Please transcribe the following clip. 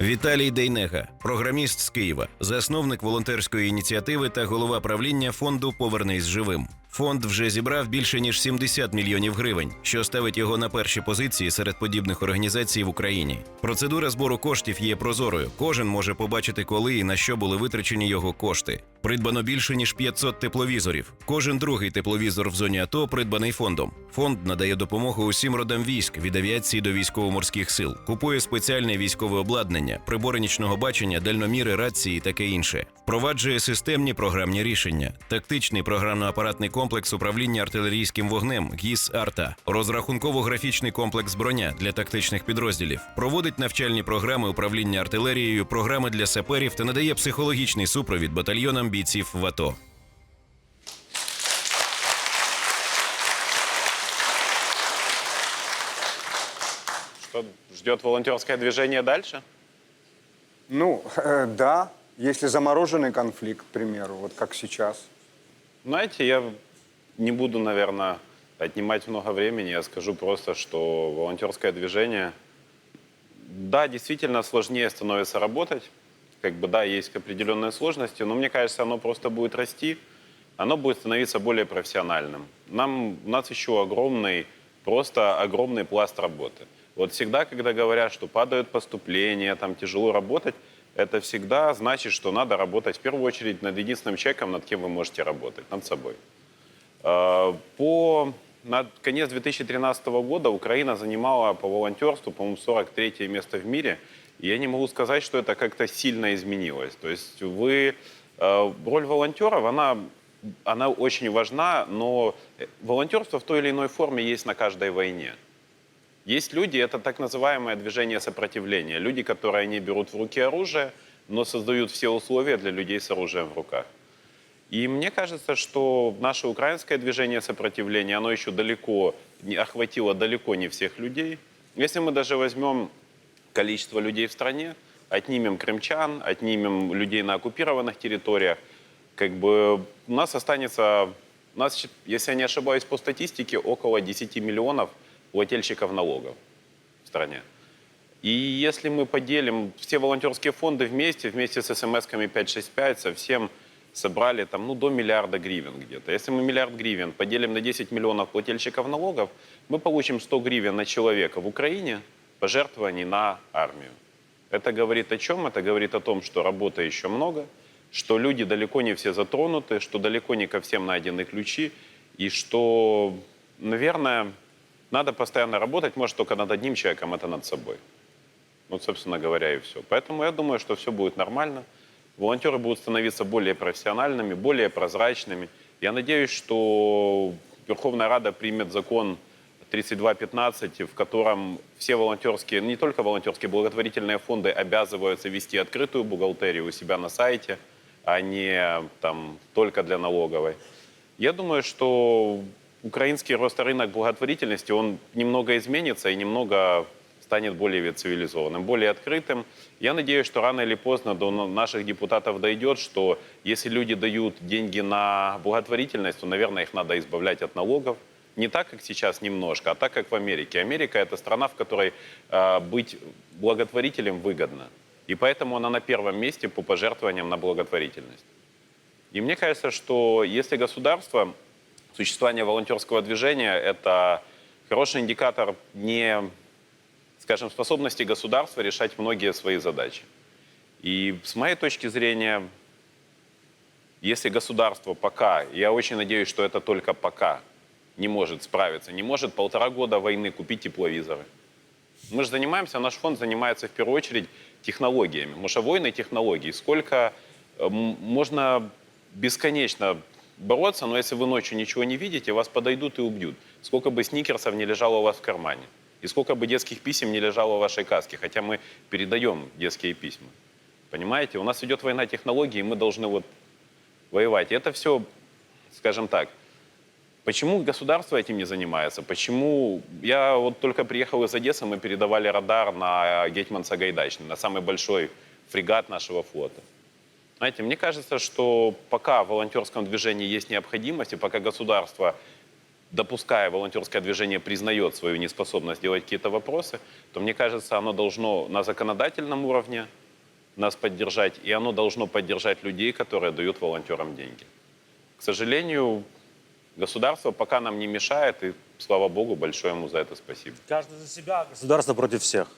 Віталій Дейнега, програміст з Києва, засновник волонтерської ініціативи та голова правління фонду Повернись живим. Фонд вже зібрав більше ніж 70 мільйонів гривень, що ставить його на перші позиції серед подібних організацій в Україні. Процедура збору коштів є прозорою. Кожен може побачити, коли і на що були витрачені його кошти. Придбано більше ніж 500 тепловізорів. Кожен другий тепловізор в зоні АТО придбаний фондом. Фонд надає допомогу усім родам військ від авіації до військово-морських сил. Купує спеціальне військове обладнання, прибори нічного бачення, дальноміри, рації і таке інше. Впроваджує системні програмні рішення, тактичний програмно-апаратний комплекс управління артилерійським вогнем ГІС Арта, розрахунково-графічний комплекс броня для тактичних підрозділів, проводить навчальні програми управління артилерією, програми для саперів та надає психологічний супровід батальйонам бійців в АТО. Что ждет волонтерское движение дальше? Ну, э, да, если замороженный конфликт, к примеру, вот как сейчас. Знаете, я не буду, наверное, отнимать много времени. Я скажу просто, что волонтерское движение, да, действительно сложнее становится работать. Как бы, да, есть определенные сложности, но мне кажется, оно просто будет расти, оно будет становиться более профессиональным. Нам, у нас еще огромный, просто огромный пласт работы. Вот всегда, когда говорят, что падают поступления, там тяжело работать, это всегда значит, что надо работать в первую очередь над единственным человеком, над кем вы можете работать, над собой. Э, По на конец 2013 года Украина занимала по волонтерству, по-моему, 43 место в мире. Я не могу сказать, что это как-то сильно изменилось. То есть вы, э, роль волонтеров, она, она очень важна, но э, волонтерство в той или иной форме есть на каждой войне. Есть люди, это так называемое движение сопротивления. Люди, которые не берут в руки оружие, но создают все условия для людей с оружием в руках. И мне кажется, что наше украинское движение сопротивления, оно еще далеко не охватило далеко не всех людей. Если мы даже возьмем количество людей в стране, отнимем крымчан, отнимем людей на оккупированных территориях, как бы у нас останется, у нас, если я не ошибаюсь, по статистике около 10 миллионов плательщиков налогов в стране. И если мы поделим все волонтерские фонды вместе, вместе с смс-ками 565, совсем собрали там, ну, до миллиарда гривен где-то. Если мы миллиард гривен поделим на 10 миллионов плательщиков налогов, мы получим 100 гривен на человека в Украине пожертвований на армию. Это говорит о чем? Это говорит о том, что работы еще много, что люди далеко не все затронуты, что далеко не ко всем найдены ключи, и что, наверное, надо постоянно работать, может, только над одним человеком, это над собой. Вот, собственно говоря, и все. Поэтому я думаю, что все будет нормально. Волонтеры будут становиться более профессиональными, более прозрачными. Я надеюсь, что Верховная Рада примет закон 3215, в котором все волонтерские, не только волонтерские, благотворительные фонды обязываются вести открытую бухгалтерию у себя на сайте, а не там, только для налоговой. Я думаю, что украинский рост рынок благотворительности, он немного изменится и немного станет более цивилизованным, более открытым. Я надеюсь, что рано или поздно до наших депутатов дойдет, что если люди дают деньги на благотворительность, то, наверное, их надо избавлять от налогов. Не так, как сейчас немножко, а так, как в Америке. Америка – это страна, в которой э, быть благотворителем выгодно. И поэтому она на первом месте по пожертвованиям на благотворительность. И мне кажется, что если государство, существование волонтерского движения – это хороший индикатор не, скажем, способности государства решать многие свои задачи. И с моей точки зрения, если государство пока, я очень надеюсь, что это только пока, не может справиться, не может полтора года войны купить тепловизоры. Мы же занимаемся, наш фонд занимается в первую очередь технологиями. Войны технологий. Сколько э, можно бесконечно бороться, но если вы ночью ничего не видите, вас подойдут и убьют. Сколько бы сникерсов не лежало у вас в кармане. И сколько бы детских писем не лежало в вашей каске. Хотя мы передаем детские письма. Понимаете? У нас идет война технологий, и мы должны вот воевать. И это все, скажем так, Почему государство этим не занимается? Почему... Я вот только приехал из Одессы, мы передавали радар на Гетман Сагайдачный, на самый большой фрегат нашего флота. Знаете, мне кажется, что пока в волонтерском движении есть необходимость, и пока государство допуская волонтерское движение признает свою неспособность делать какие-то вопросы, то мне кажется, оно должно на законодательном уровне нас поддержать, и оно должно поддержать людей, которые дают волонтерам деньги. К сожалению, государство пока нам не мешает, и слава богу, большое ему за это спасибо. Каждый за себя, государство против всех.